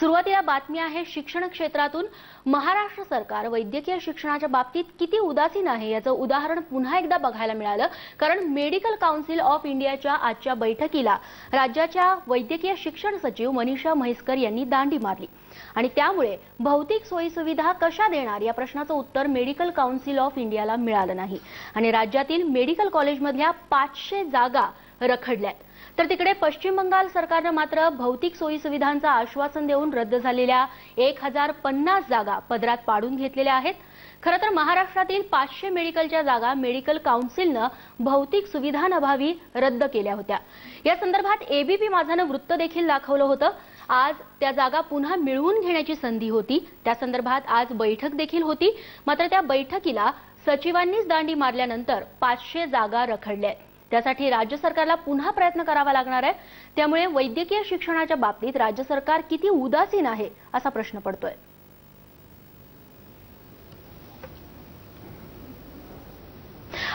सुरुवातीला बातमी आहे शिक्षण क्षेत्रातून महाराष्ट्र सरकार वैद्यकीय शिक्षणाच्या बाबतीत किती उदासीन आहे याचं उदाहरण पुन्हा एकदा बघायला मिळालं. कारण मेडिकल काउन्सिल ऑफ इंडियाच्या आजच्या बैठकीला राज्याच्या वैद्यकीय शिक्षण सचिव मनीषा म्हैसकर यांनी दांडी मारली. आणि त्यामुळे भौतिक सोयीसुविधा कशा देणार या प्रश्नाचं उत्तर मेडिकल काउन्सिल ऑफ इंडियाला मिळालं नाही. आणि राज्यातील मेडिकल कॉलेजमधल्या पाचशे जागा रखडल्यात. तर तिकडे पश्चिम बंगाल सरकारनं मात्र भौतिक सोयीसुविधांचं आश्वासन देऊन रद्द झालेल्या एक हजार पन्नास जागा पदरात पाडून घेतलेल्या आहेत. खरं तर महाराष्ट्रातील पाचशे मेडिकलच्या जागा मेडिकल काउन्सिलनं भौतिक सुविधांअभावी रद्द केल्या होत्या. या संदर्भात एबीपी माझानं वृत्त देखील दाखवलं होतं. आज त्या जागा पुन्हा मिळवून घेण्याची संधी होती. त्या संदर्भात आज बैठक देखील होती. मात्र त्या बैठकीला सचिवांनीच दांडी मारल्यानंतर पाचशे जागा रखडल्या आहेत. त्यासाठी राज्य सरकारला पुन्हा प्रयत्न करावा लागणार आहे. त्यामुळे वैद्यकीय शिक्षणाच्या बाबतीत राज्य सरकार किती उदासीन आहे असा प्रश्न पडतोय.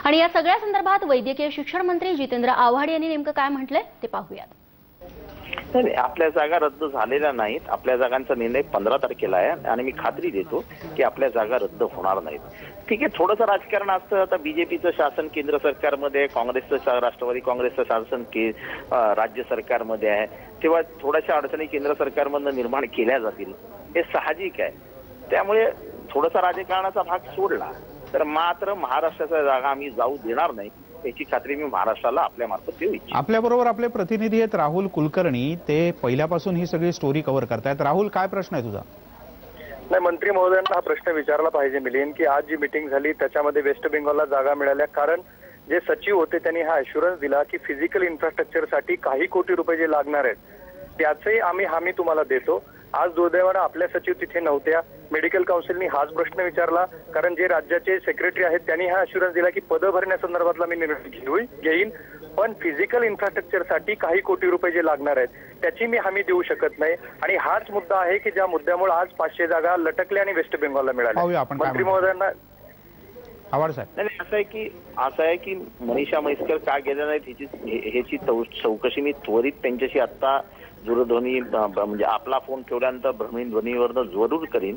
आणि या सगळ्या संदर्भात वैद्यकीय शिक्षण मंत्री जितेंद्र आव्हाड यांनी नेमकं काय म्हटलंय ते पाहूयात. नाही आपल्या जागा रद्द झालेल्या नाहीत. आपल्या जागांचा निर्णय पंधरा तारखेला आहे आणि मी खात्री देतो की आपल्या जागा रद्द होणार नाहीत. ठीक आहे थोडंसं राजकारण असतं. आता बीजेपीचं शासन केंद्र सरकारमध्ये काँग्रेसचं राष्ट्रवादी काँग्रेसचं शासन के राज्य सरकारमध्ये आहे. तेव्हा थोड्याशा अडचणी केंद्र सरकारमधनं निर्माण केल्या जातील. हे साहजिक आहे. त्यामुळे थोडासा राजकारणाचा भाग सोडला. तर मात्र महाराष्ट्राच्या जागा आम्ही जाऊ देणार नाही. याची खात्री मी महाराष्ट्राला आपल्या मार्फत देऊ इच्छितो. आपल्याबरोबर आपले प्रतिनिधी आहेत राहुल कुलकर्णी. ते पहिल्यापासून ही सगळी स्टोरी कव्हर करतायत. राहुल काय प्रश्न आहे तुझा? नाही मंत्री महोदयांना हा प्रश्न विचारला पाहिजे मिलिंद की आज जी मिटिंग झाली त्याच्यामध्ये वेस्ट बेंगॉलला जागा मिळाल्या. कारण जे सचिव होते त्यांनी हा अश्युरन्स दिला की फिजिकल इन्फ्रास्ट्रक्चरसाठी काही कोटी रुपये जे लागणार आहेत त्याचंही आम्ही हमी तुम्हाला देतो. आज दुर्दैवानं आपल्या सचिव तिथे नव्हत्या. मेडिकल काउन्सिलनी हाच प्रश्न विचारला. कारण जे राज्याचे सेक्रेटरी आहेत त्यांनी हा अश्युरन्स दिला की पदं भरण्यासंदर्भातला मी निर्णय घेऊ घेईन. पण फिजिकल इन्फ्रास्ट्रक्चरसाठी काही कोटी रुपये जे लागणार आहेत त्याची मी हमी देऊ शकत नाही. आणि हाच मुद्दा आहे की ज्या मुद्द्यामुळे आज पाचशे जागा लटकल्या आणि वेस्ट बेंगॉलला मिळाल्या. मंत्री. महोदयांना आव्हाड साहेब. नाही नाही, असं आहे की असं आहे की मनीषा म्हैसकर का गेल्या नाहीत ह्याची ह्याची चौकशी मी त्वरित त्यांच्याशी आता दूरध्वनी म्हणजे आपला फोन ठेवल्यानंतर भ्रमणध्वनीवरनं जरूर करीन.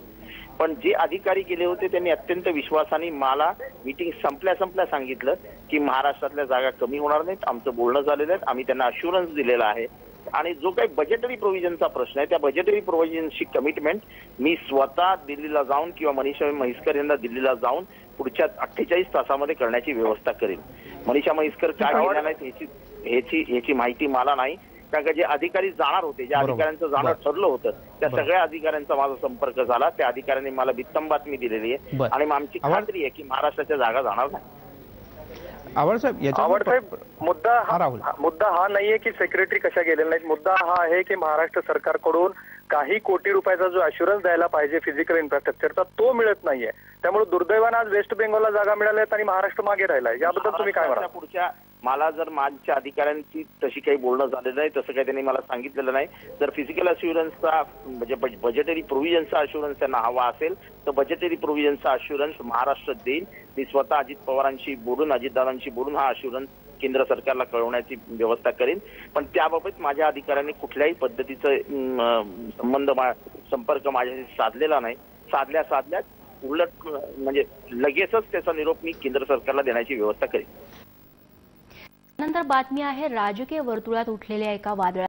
पण जे अधिकारी गेले होते त्यांनी अत्यंत विश्वासाने मला मीटिंग संपल्या संपल्या सांगितलं की महाराष्ट्रातल्या जागा कमी होणार नाहीत आमचं बोलणं झालेलं आहे आम्ही त्यांना अश्युरन्स दिलेला आहे. आणि जो काही बजेटरी प्रोव्हिजनचा प्रश्न आहे त्या बजेटरी प्रोव्हिजनची कमिटमेंट मी स्वतः दिल्लीला जाऊन किंवा मनीषा म्हैसकर यांना दिल्लीला जाऊन पुढच्या अठ्ठेचाळीस तासामध्ये करण्याची व्यवस्था करेन मनीषा म्हैसकर का गेल्या नाहीत ह्याची ह्याची ह्याची माहिती मला नाही कारण का जे अधिकारी जाणार होते ज्या. अधिकाऱ्यांचं जाणं. ठरलं होतं त्या. सगळ्या अधिकाऱ्यांचा माझा संपर्क झाला त्या अधिकाऱ्यांनी मला बित्तम बातमी दिलेली आहे. आणि आमची खात्री आहे की महाराष्ट्राच्या जागा जाणार नाही आव्हाड साहेब याच्यावर आवड साहेब मुद्दा हा, राहुल. हा- मुद्दा हा नाहीये की सेक्रेटरी कशा गेलेल्या नाहीत. मुद्दा हा आहे की महाराष्ट्र सरकारकडून काही कोटी रुपयाचा जो अश्युरन्स द्यायला पाहिजे फिजिकल इन्फ्रास्ट्रक्चरचा तो मिळत नाहीये. त्यामुळे दुर्दैवानं आज वेस्ट बेंगॉलला जागा मिळाल्या आहेत आणि महाराष्ट्र मागे राहिलाय. याबद्दल तुम्ही काय म्हणाल? महाराष्ट्राच्या पुढच्या मला जर माझ्या अधिकाऱ्यांची तशी काही बोलणं झालेलं नाही तसं काही त्यांनी मला सांगितलेलं नाही जर फिजिकल अश्युरन्सचा म्हणजे बजेटरी प्रोव्हिजनचा अश्युरन्स त्यांना हवा असेल तर बजेटरी प्रोव्हिजनचा अश्युरन्स महाराष्ट्र देईल. मी स्वतः अजित पवारांशी बोलून अजितदादांशी बोलून हा अश्युरन्स केंद्र सरकारला कळवण्याची व्यवस्था करेन. पण त्याबाबत माझ्या अधिकाऱ्यांनी कुठल्याही पद्धतीचं संबंध मा- संपर्क माझ्याशी साधलेला नाही. साधल्या साधल्या उलट म्हणजे लगेचच त्याचा निरोप मी केंद्र सरकारला देण्याची व्यवस्था करेन. नंतर बातमी आहे राजकीय वर्तुळात उठलेल्या एका वादळा